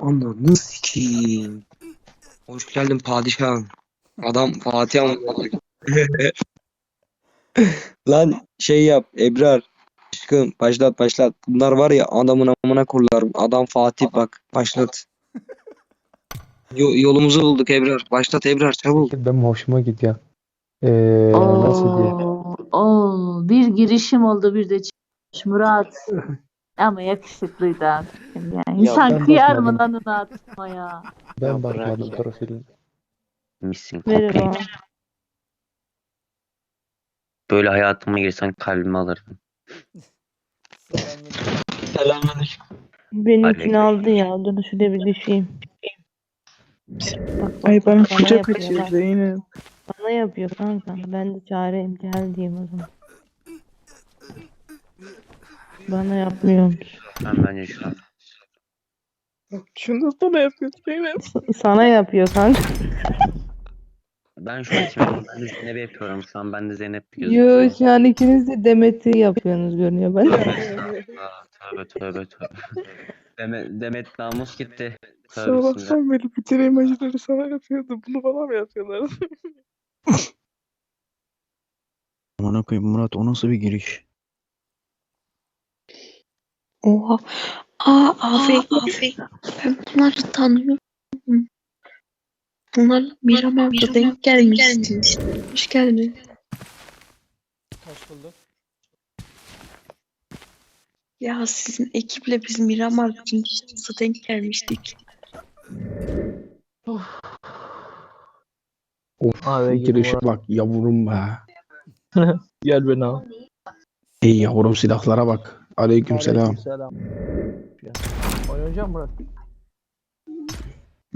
Ananı sikeyim. Hoş geldin padişahım. Adam Fatih ama. Lan şey yap Ebrar. Aşkım başlat başlat. Bunlar var ya adamın amına kurlar. Adam Fatih bak başlat. Yo- yolumuzu bulduk Ebrar. Başlat Ebrar çabuk. Benim hoşuma gidiyor. Ee, nasıl diye. Oo, oo, bir girişim oldu bir de çıkmış Murat. Ama yakışıklıydı abi. Yani insan ben kıyar mı bakmadım. lan onu atmaya? Ben Ya bırak bakmadım ya. profiline. Misin kopya. Böyle hayatıma girsen kalbimi alırdın. Selamünaleyküm. Benimkini aldı ya. Dur şurada bir düşeyim. Bak, bak, Ay bana bana kucak yapıyor, açıyor bak. Zeynep. Bana yapıyor kanka. Ben de çareyim gel diyeyim o zaman. Bana yapmıyormuş. Ben bence şu an Şunu da sana yapıyor Zeynep. Sana yapıyor kanka. ben şu an içime ben de Zeynep'i yapıyorum şu an ben de Zeynep Yo gözüküyor. şu an ikiniz de Demet'i yapıyorsunuz görünüyor ben. Aa, Tövbe tövbe tövbe. Demet, Demet namus gitti. Tövbe bismillah. Sabahtan beri bütün emojileri sana yapıyordu. Bunu bana mı yapıyorlar? Amına koyayım Murat o nasıl bir giriş? Oha. Aa, afiyet. Ben bunları tanıyorum. Bunlarla Miramar'da denk gelmişsiniz. Hoş geldin. Hoş bulduk. Ya sizin ekiple biz Miramar'da denk gelmiştik. Of Abi, giriş Murat. bak yavrum be. Gel beni al. Ey yavrum silahlara bak. Aleyküm selam. Oynayacağım Murat.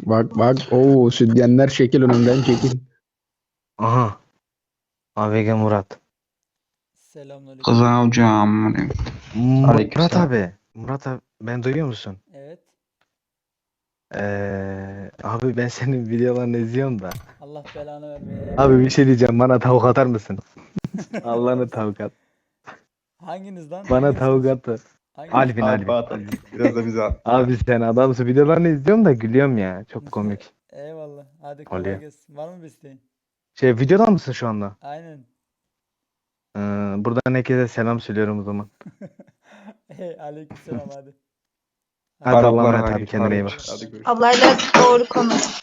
Bak bak. Oo sütyenler şekil önümden çekil. Aha. AVG Murat. Selamünaleyküm. Kıza hocam. Murat abi. Murat abi ben duyuyor musun? Evet. Ee, abi ben senin videolarını izliyorum da. Allah belanı vermeye. Abi bir şey diyeceğim bana tavuk atar mısın? Allah'ını tavuk at. Hanginiz lan? Bana tavuk at. Hanginiz? Alvin Alvin. Biraz da bize Abi sen adamsın videolarını izliyorum da gülüyorum ya. Çok komik. Eyvallah. Hadi kolay Oluyor. gelsin. Var mı bir isteğin? Şey videoda mısın şu anda? Aynen. Ee, buradan herkese selam söylüyorum o zaman. Hey, aleykümselam hadi. Hadi Allah'a emanet abi kendine iyi bak. Ablayla doğru konuş.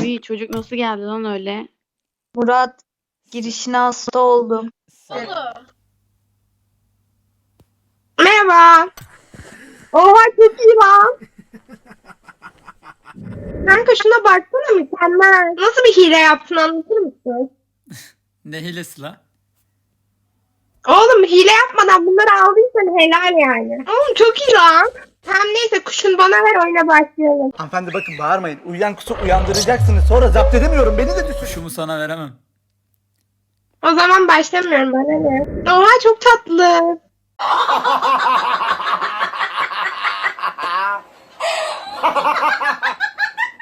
Uy çocuk nasıl geldi lan öyle? Murat girişine hasta oldum. Merhaba. Oha çok iyi lan. Kanka şuna baksana mükemmel. Nasıl bir hile yaptın anlatır mısın? Ne hilesi lan? Oğlum hile yapmadan bunları aldıysan helal yani. Oğlum çok iyi lan. Tamam neyse kuşun bana ver oyuna başlayalım. Hanımefendi bakın bağırmayın. Uyuyan kuşu uyandıracaksınız. Sonra zapt edemiyorum. Beni de düşün. Kuşumu sana veremem. O zaman başlamıyorum bana ne? Oha çok tatlı.